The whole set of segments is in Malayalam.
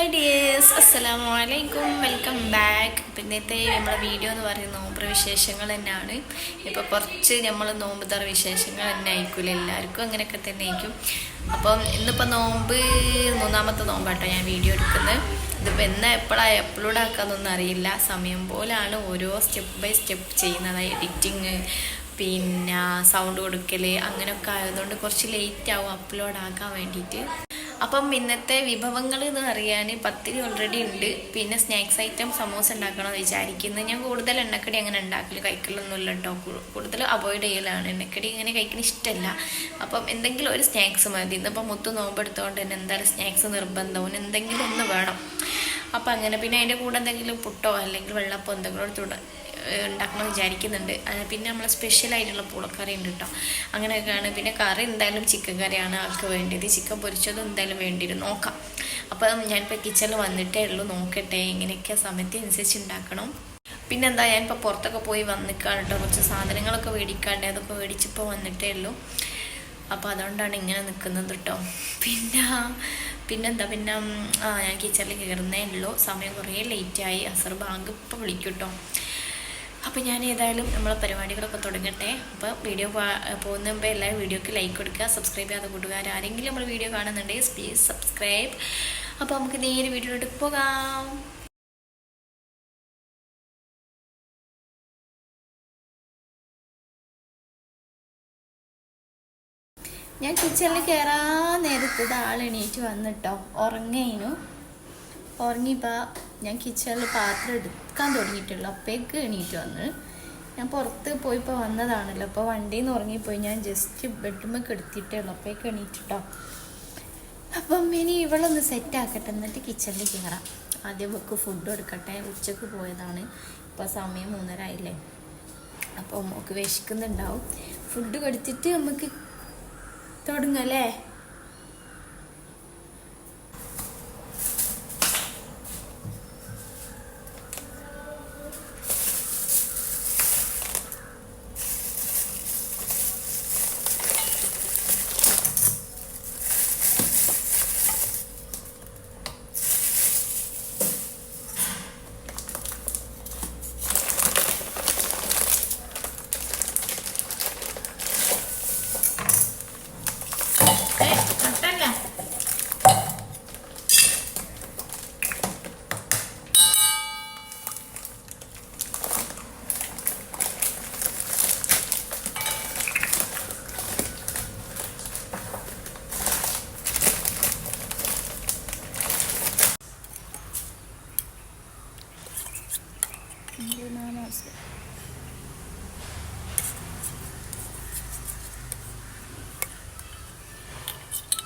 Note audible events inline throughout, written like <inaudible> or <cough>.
ഹായ് ഡിയേഴ്സ് അസ്സലാമു അലൈക്കും വെൽക്കം ബാക്ക് പിന്നത്തെ നമ്മുടെ വീഡിയോ എന്ന് പറയുന്ന നോമ്പ് വിശേഷങ്ങൾ തന്നെയാണ്. ഇപ്പോൾ കുറച്ച് നമ്മൾ നോമ്പ് തറ വിശേഷങ്ങൾ തന്നെ ആയിരിക്കില്ല എല്ലാവർക്കും അങ്ങനെയൊക്കെ തന്നെ ആയിരിക്കും. അപ്പം ഇന്നിപ്പോൾ നോമ്പ് മൂന്നാമത്തെ നോമ്പാട്ടോ ഞാൻ വീഡിയോ എടുക്കുന്നത്. ഇതിപ്പോൾ എന്നാ എപ്പോഴാണ് അപ്ലോഡ് ആക്കാന്നൊന്നും അറിയില്ല. സമയം പോലാണ് ഓരോ സ്റ്റെപ്പ് ബൈ സ്റ്റെപ്പ് ചെയ്യുന്നത്. എഡിറ്റിങ് പിന്നെ സൗണ്ട് കൊടുക്കൽ അങ്ങനെയൊക്കെ ആയതുകൊണ്ട് കുറച്ച് ലേറ്റ് ആവും അപ്ലോഡ് ആക്കാൻ വേണ്ടിയിട്ട്. അപ്പം ഇന്നത്തെ വിഭവങ്ങൾ എന്ന് പറയാൻ പത്തിരി ഓൾറെഡി ഉണ്ട്. പിന്നെ സ്നാക്സ് ഐറ്റം സമോസ ഉണ്ടാക്കണമെന്ന് വിചാരിക്കുന്നത് ഞാൻ കൂടുതൽ എണ്ണക്കടി അങ്ങനെ ഉണ്ടാക്കൽ കഴിക്കലൊന്നുമില്ല കേട്ടോ കൂടുതൽ അവോയ്ഡ് ചെയ്യലാണ്. എണ്ണക്കടി ഇങ്ങനെ കഴിക്കുന്ന ഇഷ്ടമല്ല അപ്പം എന്തെങ്കിലും ഒരു സ്നാക്സ് മതി. ഇന്നിപ്പം മുത്ത് നോമ്പെടുത്തോണ്ട് തന്നെ എന്തായാലും സ്നാക്സ് നിർബന്ധവും എന്തെങ്കിലും ഒന്ന് വേണം. അപ്പം അങ്ങനെ പിന്നെ അതിന്റെ കൂടെ എന്തെങ്കിലും പുട്ടോ അല്ലെങ്കിൽ വെള്ളപ്പോ എന്തെങ്കിലും എടുത്തുകൊണ്ട് ഉണ്ടാക്കണം വിചാരിക്കുന്നുണ്ട്. പിന്നെ നമ്മൾ സ്പെഷ്യൽ ആയിട്ടുള്ള പൂളക്കറി ഉണ്ട് കേട്ടോ അങ്ങനെയൊക്കെയാണ്. പിന്നെ കറി എന്തായാലും ചിക്കൻ കറിയാണ് ആൾക്ക് വേണ്ടിയത് ചിക്കൻ പൊരിച്ചതും എന്തായാലും വേണ്ടിയിട്ട് നോക്കാം. അപ്പം ഞാനിപ്പോൾ കിച്ചണിൽ വന്നിട്ടേ ഉള്ളൂ. നോക്കട്ടെ എങ്ങനെയൊക്കെ സമയത്ത് അനുസരിച്ച് ഉണ്ടാക്കണം. പിന്നെന്താ ഞാനിപ്പോൾ പുറത്തൊക്കെ പോയി വന്നിക്കാണ് കേട്ടോ കുറച്ച് സാധനങ്ങളൊക്കെ മേടിക്കാണ്ട് അതൊക്കെ മേടിച്ചിപ്പോൾ വന്നിട്ടേ ഉള്ളൂ. അപ്പോൾ അതുകൊണ്ടാണ് ഇങ്ങനെ നിൽക്കുന്നത് കേട്ടോ പിന്നെ പിന്നെന്താ പിന്നെ ആ ഞാൻ കിച്ചണിൽ കയറുന്നേ ഉള്ളൂ. സമയം കുറേ ലേറ്റായി അസർ ബാങ്ക് ഇപ്പോൾ വിളിക്കും കേട്ടോ അപ്പോൾ ഞാൻ ഏതായാലും നമ്മളെ പരിപാടികളൊക്കെ തുടങ്ങട്ടെ. അപ്പോൾ വീഡിയോ പോകുന്ന മുമ്പ് എല്ലാവരും വീഡിയോക്ക് ലൈക്ക് കൊടുക്കുക സബ്സ്ക്രൈബ് ചെയ്യാതെ കൂട്ടുകാർ ആരെങ്കിലും നമ്മൾ വീഡിയോ കാണുന്നുണ്ടെങ്കിൽ പ്ലീസ് സബ്സ്ക്രൈബ് അപ്പോൾ നമുക്ക് നേരെ വീഡിയോയിലോട്ട് പോകാം. ഞാൻ കിച്ചണിൽ കയറാൻ നേരത്തത് ആൾ എണീറ്റ് വന്നിട്ടോ. ഉറങ്ങേനു. ഉറങ്ങിയപ്പോൾ ഞാൻ കിച്ചണിൽ പാത്രം എടുക്കാൻ തുടങ്ങിയിട്ടുള്ളൂ. അപ്പേക്ക് എണീറ്റ് വന്ന്. ഞാൻ പുറത്ത് പോയിപ്പോൾ വന്നതാണല്ലോ. അപ്പോൾ വണ്ടിയിൽ നിന്ന് ഉറങ്ങിപ്പോയി. ഞാൻ ജസ്റ്റ് ബെഡ്റൂമിൽ എടുത്തിട്ടേ ഉള്ളൂ അപ്പേക്ക് എണീറ്റിട്ടോ. അപ്പം ഇനി ഇവളൊന്ന് സെറ്റ് ആക്കട്ടെ. എന്നിട്ട് കിച്ചണിൽ കയറാം ആദ്യം വെക്ക് ഫുഡ് എടുക്കട്ടെ ഉച്ചയ്ക്ക് പോയതാണ്. ഇപ്പോൾ സമയം മൂന്നര ആയില്ലേ അപ്പോൾ നമുക്ക് വിശക്കുന്നുണ്ടാവും. ഫുഡ് കൊടുത്തിട്ട് നമുക്ക് തുടങ്ങല്ലേ?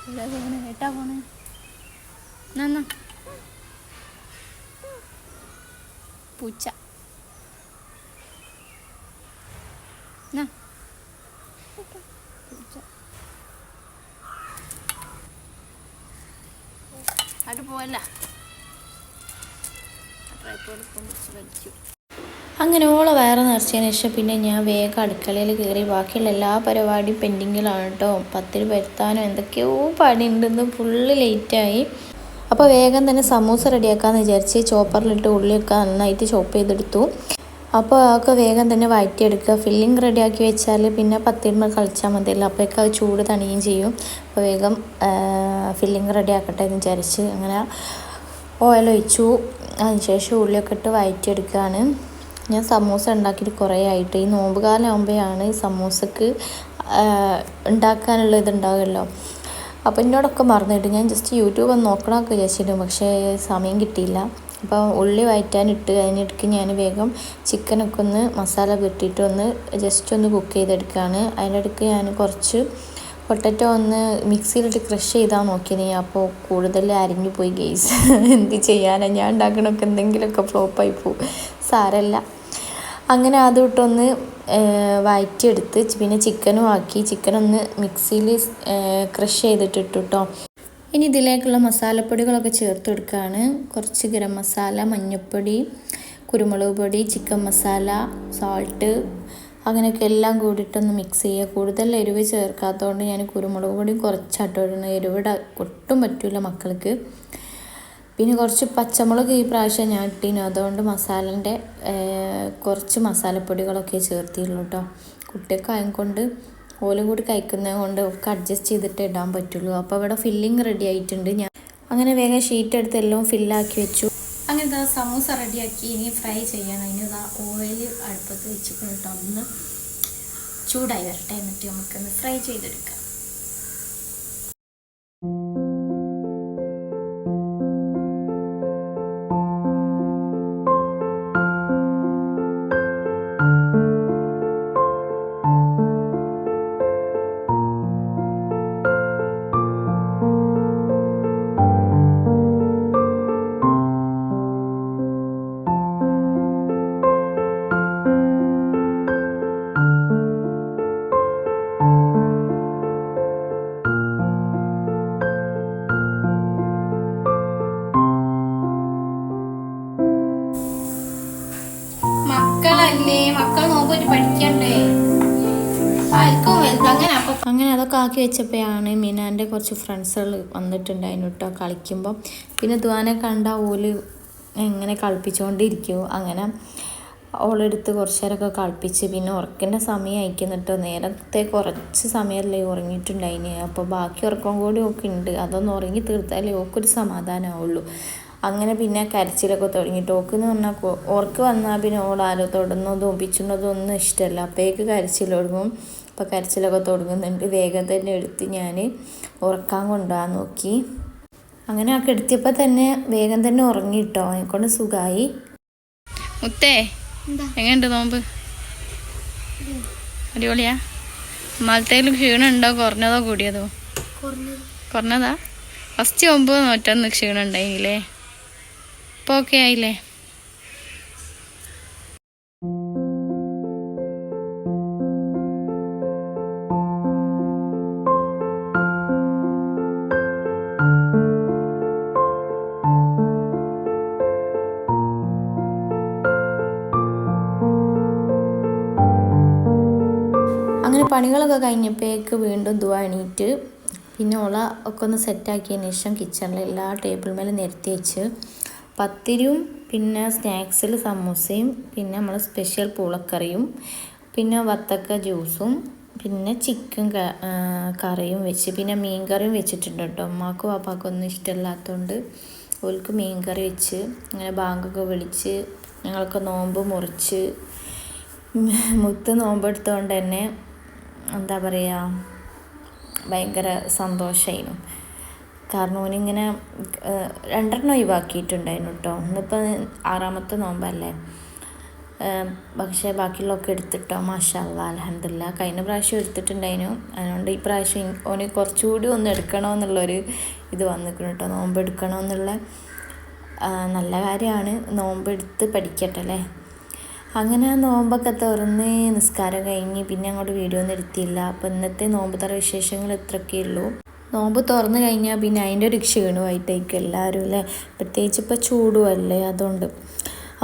എവിടെ പോണേ ഏട്ടാ പോണേ നന്ന പൂച്ച. അത് പോവല്ല ട്രൈപ്പോഡ് പൊന്നിച്ച് വലിച്ചു അങ്ങനെ ഓളെ വയറ് നിറച്ചതിന് ശേഷം പിന്നെ ഞാൻ വേഗം അടുക്കളയിൽ കയറി ബാക്കിയുള്ള എല്ലാ പരിപാടിയും പെൻഡിങ്ങിലാണ് കേട്ടോ. പത്തിൽ വരുത്താനോ എന്തൊക്കെയോ പണിയുണ്ടെന്ന് ഫുള്ള് ലേറ്റായി അപ്പോൾ വേഗം തന്നെ സമൂസ റെഡിയാക്കാമെന്ന് വിചാരിച്ച് ചോപ്പറിലിട്ട് ഉള്ളിയൊക്കെ നന്നായിട്ട് ചോപ്പ് ചെയ്തെടുത്തു. അപ്പോൾ അതൊക്കെ വേഗം തന്നെ വഴറ്റിയെടുക്കുക. ഫില്ലിങ് റെഡിയാക്കി വെച്ചാൽ പിന്നെ പത്തിരിമ കളിച്ചാൽ മതിയല്ലോ അപ്പോഴേക്ക് അത് ചൂട് തണിയുകയും ചെയ്യും. അപ്പോൾ വേഗം ഫില്ലിങ് റെഡിയാക്കട്ടെ എന്ന് വിചാരിച്ച് അങ്ങനെ ഓയിൽ ഒഴിച്ചു. അതിനുശേഷം ഉള്ളിയൊക്കെ ഇട്ട് വഴറ്റിയെടുക്കുകയാണ്. ഞാൻ സമൂസ ഉണ്ടാക്കിയിട്ട് കുറേ ആയിട്ട്. ഈ നോമ്പ് കാലം ആകുമ്പോഴാണ് ഈ സമൂസക്ക് ഉണ്ടാക്കാനുള്ള ഇതുണ്ടാവുമല്ലോ അപ്പോൾ എന്നോടൊക്കെ മറന്നിട്ട് ഞാൻ ജസ്റ്റ് യൂട്യൂബ് ഒന്ന് നോക്കണമൊക്കെ വിചാരിച്ചിരുന്നു പക്ഷേ സമയം കിട്ടിയില്ല. അപ്പോൾ ഉള്ളി വഴറ്റാനിട്ട് അതിനിടയ്ക്ക് ഞാൻ വേഗം ചിക്കനൊക്കെ ഒന്ന് മസാല പുരട്ടിയിട്ട് ഒന്ന് ജസ്റ്റ് ഒന്ന് കുക്ക് ചെയ്തെടുക്കുകയാണ്. അതിന്റെ ഇടയ്ക്ക് ഞാൻ കുറച്ച് പൊട്ടറ്റോ ഒന്ന് മിക്സിയിലിട്ട് ക്രഷ് ചെയ്താൽ നോക്കിയത് അപ്പോൾ കൂടുതൽ അരിഞ്ഞു പോയി ഗെയ്സ് <laughs> എന്ത് ചെയ്യാനാണ് ഞാൻ ഉണ്ടാക്കണമൊക്കെ എന്തെങ്കിലുമൊക്കെ ഫ്ലോപ്പായി പോവും. സാരല്ല. അങ്ങനെ അതിട്ടൊന്ന് വഴറ്റിയെടുത്ത് പിന്നെ ചിക്കനും ആക്കി. ചിക്കനൊന്ന് മിക്സിയിൽ ക്രഷ് ചെയ്തിട്ടിട്ടു കേട്ടോ ഇനി ഇതിലേക്കുള്ള മസാലപ്പൊടികളൊക്കെ ചേർത്ത് കൊടുക്കുകയാണ് കുറച്ച് ഗരം മസാല മഞ്ഞൾപ്പൊടി കുരുമുളക് പൊടി ചിക്കൻ മസാല സാൾട്ട് അങ്ങനെയൊക്കെ എല്ലാം കൂടിയിട്ടൊന്ന് മിക്സ് ചെയ്യുക. കൂടുതൽ എരിവ് ചേർക്കാത്തതുകൊണ്ട് ഞാൻ കുരുമുളക് പൊടി കുറച്ചാട്ടോ ഇടുന്നത് എരിവിടെ ഒട്ടും പറ്റില്ല മക്കൾക്ക്. പിന്നെ കുറച്ച് പച്ചമുളക് ഈ പ്രാവശ്യം ഞാൻ ഇട്ടിനു. അതുകൊണ്ട് മസാലന്റെ കുറച്ച് മസാലപ്പൊടികളൊക്കെ ചേർത്തിയുള്ളൂ കേട്ടോ കുട്ടിയൊക്കെ ആയതുകൊണ്ട് ഓലും കൂടി കഴിക്കുന്നത് കൊണ്ട് ഒക്കെ അഡ്ജസ്റ്റ് ചെയ്തിട്ട് ഇടാൻ പറ്റുള്ളൂ. അപ്പോൾ ഇവിടെ ഫില്ലിങ് റെഡി ആയിട്ടുണ്ട്. ഞാൻ അങ്ങനെ വേഗം ഷീറ്റ് എടുത്ത് എല്ലാം ഫില്ലാക്കി വെച്ചു. അങ്ങനെ ഇതാ സമൂസ റെഡിയാക്കി ഇനി ഫ്രൈ ചെയ്യണം അതിന് ഇതാ ഓയിൽ അടുപ്പത്ത് വെച്ചിട്ട് കേട്ടോ ഒന്ന് ചൂടായി വരട്ടെ എന്നിട്ട് നമുക്കൊന്ന് ഫ്രൈ ചെയ്തെടുക്കാം. മക്കളല്ലേ? മക്കൾ നോക്കിട്ട് പഠിക്കണ്ടേ? അങ്ങനെ അങ്ങനെ അതൊക്കെ ആക്കി വെച്ചപ്പോഴാണ് മിനാന്റെ കുറച്ച് ഫ്രണ്ട്സുകൾ വന്നിട്ടുണ്ടായിരുന്നു കേട്ടോ കളിക്കുമ്പോൾ പിന്നെ ദ്വാനെ കണ്ട ഓൽ എങ്ങനെ കളിപ്പിച്ചുകൊണ്ടിരിക്കുമോ അങ്ങനെ ഓളെടുത്ത് കുറച്ച് നേരമൊക്കെ കളിപ്പിച്ച് പിന്നെ ഉറക്കേണ്ട സമയം അയക്കുന്നിട്ടോ നേരത്തെ കുറച്ച് സമയമല്ലേ ഉറങ്ങിയിട്ടുണ്ടായിന്. അപ്പോൾ ബാക്കി ഉറക്കം കൂടി ഒക്കെ ഉണ്ട്. അതൊന്ന് ഉറങ്ങി തീർത്താലേ ഒക്കെ ഓക്കൊരു സമാധാനമാവുള്ളൂ. അങ്ങനെ പിന്നെ കരച്ചിലൊക്കെ തുടങ്ങി. ടോക്കെന്ന് പറഞ്ഞാൽ ഓർക്ക് വന്നാൽ പിന്നെ ഓൾ ആരോ തൊടുന്നതും പിച്ചുന്നതും ഒന്നും ഇഷ്ടമല്ല അപ്പോഴേക്ക് കരച്ചിൽ തുടങ്ങും. അപ്പോൾ കരച്ചിലൊക്കെ തുടങ്ങുന്നുണ്ട്. വേഗം തന്നെ എടുത്ത് ഞാൻ ഉറക്കാൻ കൊണ്ടുപോകാൻ നോക്കി. അങ്ങനെ ആ കെടുത്തിയപ്പോൾ തന്നെ വേഗം തന്നെ ഉറങ്ങി ഉറങ്ങിട്ടോ. എന്നെക്കൊണ്ട് സുഖമായി മുത്തേ എങ്ങനെയുണ്ട് നോമ്പ്? അടിപൊളിയാ? മലത്തേലും ക്ഷീണം ഉണ്ടോ കുറഞ്ഞതോ? കൂടിയതോ? കുറഞ്ഞതാ. ഫസ്റ്റ് ഒമ്പത് നൂറ്റൊന്ന് ക്ഷീണം ഉണ്ടായില്ലേ ഇപ്പോൾ ഓക്കെ ആയില്ലേ? അങ്ങനെ പണികളൊക്കെ കഴിഞ്ഞപ്പോഴേക്ക് വീണ്ടും ദുവാ എണീറ്റ്. പിന്നെ ഓള ഒക്കെ ഒന്ന് സെറ്റാക്കിയതിന് ശേഷം കിച്ചണിൽ എല്ലാ ടേബിൾ മേലെ നിരത്തി വെച്ച് പത്തിരിയും പിന്നെ സ്നാക്സിൽ സമൂസയും പിന്നെ നമ്മൾ സ്പെഷ്യൽ പൂളക്കറിയും പിന്നെ വത്തക്ക ജ്യൂസും പിന്നെ ചിക്കൻ കറിയും വെച്ച് പിന്നെ മീൻ കറിയും വെച്ചിട്ടുണ്ട് കേട്ടോ. അമ്മക്കും പാപ്പാക്കും ഒന്നും ഇഷ്ടമില്ലാത്തതുകൊണ്ട് ഓൽക്ക് മീൻ കറി വെച്ച് അങ്ങനെ ബാങ്കൊക്കെ വിളിച്ച് ഞങ്ങളൊക്കെ നോമ്പ് മുറിച്ച് മുത്ത് നോമ്പെടുത്തുകൊണ്ട് തന്നെ എന്താ പറയുക ഭയങ്കര സന്തോഷമായിരുന്നു കാരണം ഓനിങ്ങനെ രണ്ടെണ്ണം ഒഴിവാക്കിയിട്ടുണ്ടായിരുന്നു കേട്ടോ ഇന്നിപ്പോൾ ആറാമത്തെ നോമ്പല്ലേ. പക്ഷേ ബാക്കിയുള്ളതൊക്കെ എടുത്തിട്ടോ. മാഷല്ല അലഹമില്ല കഴിഞ്ഞ പ്രാവശ്യം എടുത്തിട്ടുണ്ടായിരുന്നു. അതുകൊണ്ട് ഈ പ്രാവശ്യം ഓന് കുറച്ചുകൂടി ഒന്ന് എടുക്കണമെന്നുള്ളൊരു ഇത് വന്നിരിക്കുന്നു കേട്ടോ നോമ്പ് എടുക്കണമെന്നുള്ള നല്ല കാര്യമാണ്. നോമ്പ് എടുത്ത് പഠിക്കട്ടെ അല്ലേ? അങ്ങനെ നോമ്പൊക്കെ തുറന്ന് നിസ്കാരം കഴിഞ്ഞ് പിന്നെ അങ്ങോട്ട് വീഡിയോ ഒന്നും എടുത്തില്ല. അപ്പോൾ ഇന്നത്തെ നോമ്പ് തറ വിശേഷങ്ങൾ ഇത്രയൊക്കെ ഉള്ളൂ. നോമ്പ് തുറന്നു കഴിഞ്ഞാൽ പിന്നെ അതിന്റെ ഒരു ക്ഷീണമായിട്ടേക്കും എല്ലാവരും അല്ലേ? പ്രത്യേകിച്ച് ഇപ്പോൾ ചൂടുമല്ലേ അതുകൊണ്ട്.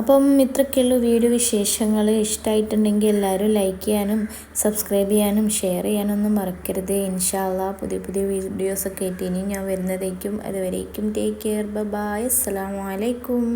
അപ്പം ഇത്രയ്ക്കുള്ളൂ വീഡിയോ വിശേഷങ്ങൾ. ഇഷ്ടമായിട്ടുണ്ടെങ്കിൽ എല്ലാവരും ലൈക്ക് ചെയ്യാനും സബ്സ്ക്രൈബ് ചെയ്യാനും ഷെയർ ചെയ്യാനൊന്നും മറക്കരുത്. ഇൻഷാല്ല പുതിയ പുതിയ വീഡിയോസൊക്കെ ആയിട്ട് ഇനി ഞാൻ വരുന്നതേക്കും അതുവരേക്കും ടേക്ക് കെയർ ബൈ അസ്സാം വലൈക്കും